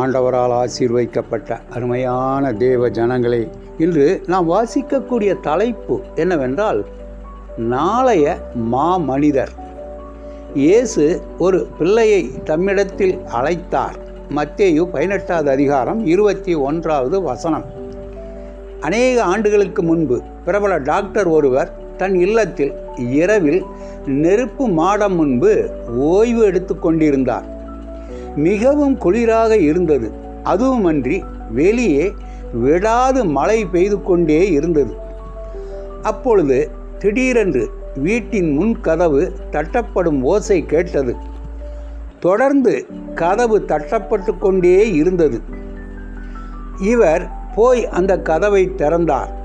ஆண்டவரால் ஆசீர்வைக்கப்பட்ட அருமையான தேவ ஜனங்களே இன்று நாம் வாசிக்கக்கூடிய தலைப்பு என்னவென்றால் நாளைய மாமனிதர். இயேசு ஒரு பிள்ளையை தம்மிடத்தில் அழைத்தார். மத்தேயு பதினெட்டாவது அதிகாரம் இருபத்தி ஒன்றாவது வசனம். அநேக ஆண்டுகளுக்கு முன்பு பிரபல டாக்டர் ஒருவர் தன் இல்லத்தில் இரவில் நெருப்பு மாடம் முன்பு ஓய்வு எடுத்து கொண்டிருந்தார். மிகவும் குளிராக இருந்தது. அதுவுமன்றி வெளியே விடாது மழை பெய்து கொண்டே இருந்தது. அப்பொழுது திடீரென்று வீட்டின் முன் கதவு தட்டப்படும் ஓசை கேட்டது. தொடர்ந்து கதவு தட்டப்பட்டு கொண்டே இருந்தது. இவர் போய் அந்த கதவை திறந்தார்.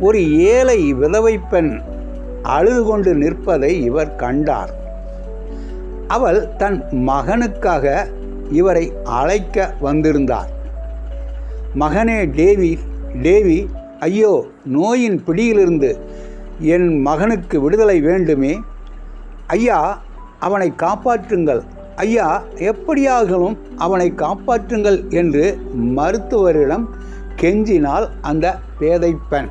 ஒரு ஏழை விதவை பெண் அழுது கொண்டு நிற்பதை இவர் கண்டார். அவள் தன் மகனுக்காக இவரை அழைக்க வந்திருந்தார். மகனே டேவி டேவி ஐயோ நோயின் பிடியிலிருந்து என் மகனுக்கு விடுதலை வேண்டுமே. ஐயா அவனை காப்பாற்றுங்கள். ஐயா எப்படியாகலும் அவனை காப்பாற்றுங்கள் என்று மருத்துவரிடம் கெஞ்சினால் அந்த பேதை பெண்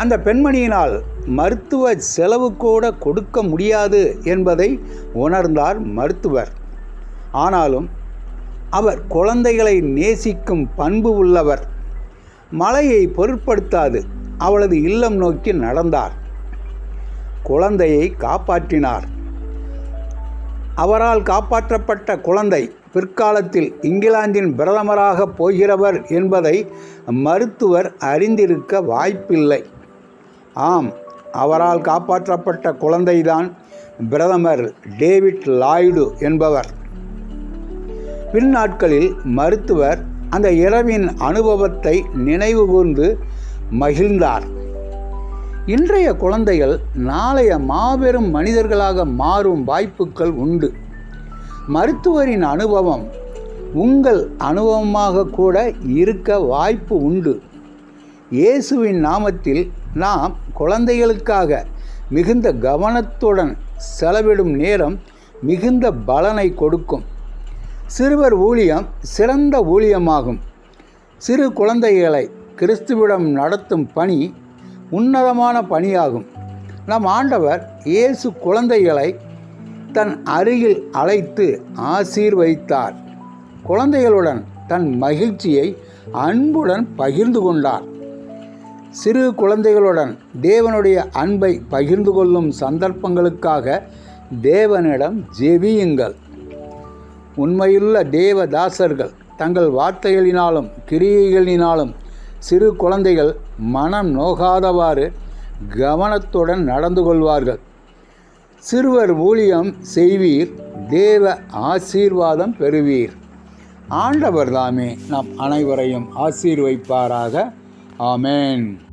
அந்த பெண்மணியினால் மருத்துவ செலவு கூட கொடுக்க முடியாது என்பதை உணர்ந்தார் மருத்துவர். ஆனாலும் அவர் குழந்தைகளை நேசிக்கும் பண்பு உள்ளவர். மழையை பொருட்படுத்தாது அவளது இல்லம் நோக்கி நடந்தார். குழந்தையை காப்பாற்றினார். அவரால் காப்பாற்றப்பட்ட குழந்தை பிற்காலத்தில் இங்கிலாந்தின் பிரதமராக போகிறவர் என்பதை மருத்துவர் அறிந்திருக்க வாய்ப்பில்லை. ஆம் அவரால் காப்பாற்றப்பட்ட குழந்தைதான் பிரதமர் டேவிட் லாய்டு என்பவர். பின்னாட்களில் மருத்துவர் அந்த இரவின் அனுபவத்தை நினைவுகூர்ந்து மகிழ்ந்தார். இன்றைய குழந்தைகள் நாளைய மாபெரும் மனிதர்களாக மாறும் வாய்ப்புகள் உண்டு. மருத்துவரின் அனுபவம் உங்கள் அனுபவமாக கூட இருக்க வாய்ப்பு உண்டு. இயேசுவின் நாமத்தில் நாம் குழந்தைகளுக்காக மிகுந்த கவனத்துடன் செலவிடும் நேரம் மிகுந்த பலனை கொடுக்கும். சிறுவர் ஊழியம் சிறந்த ஊழியமாகும். சிறு குழந்தைகளை கிறிஸ்துவிடம் நடத்தும் பணி உன்னதமான பணியாகும். நம் ஆண்டவர் இயேசு குழந்தைகளை தன் அருகில் அழைத்து ஆசீர்வைத்தார் குழந்தைகளுடன் தன் மகிழ்ச்சியை அன்புடன் பகிர்ந்து கொண்டார். சிறு குழந்தைகளுடன் தேவனுடைய அன்பை பகிர்ந்து கொள்ளும் சந்தர்ப்பங்களுக்காக தேவனிடம் ஜெபியுங்கள். உண்மையுள்ள தேவதாசர்கள் தங்கள் வார்த்தைகளினாலும் கிரியைகளினாலும் சிறு குழந்தைகள் மனம் நோகாதவாறு கவனத்துடன் நடந்து கொள்வார்கள். சிறுவர் ஊழியம் செய்வீர் தேவ ஆசீர்வாதம் பெறுவீர். ஆண்டவர் தாமே நம் அனைவரையும் ஆசீர்வைப்பாராக. Amen.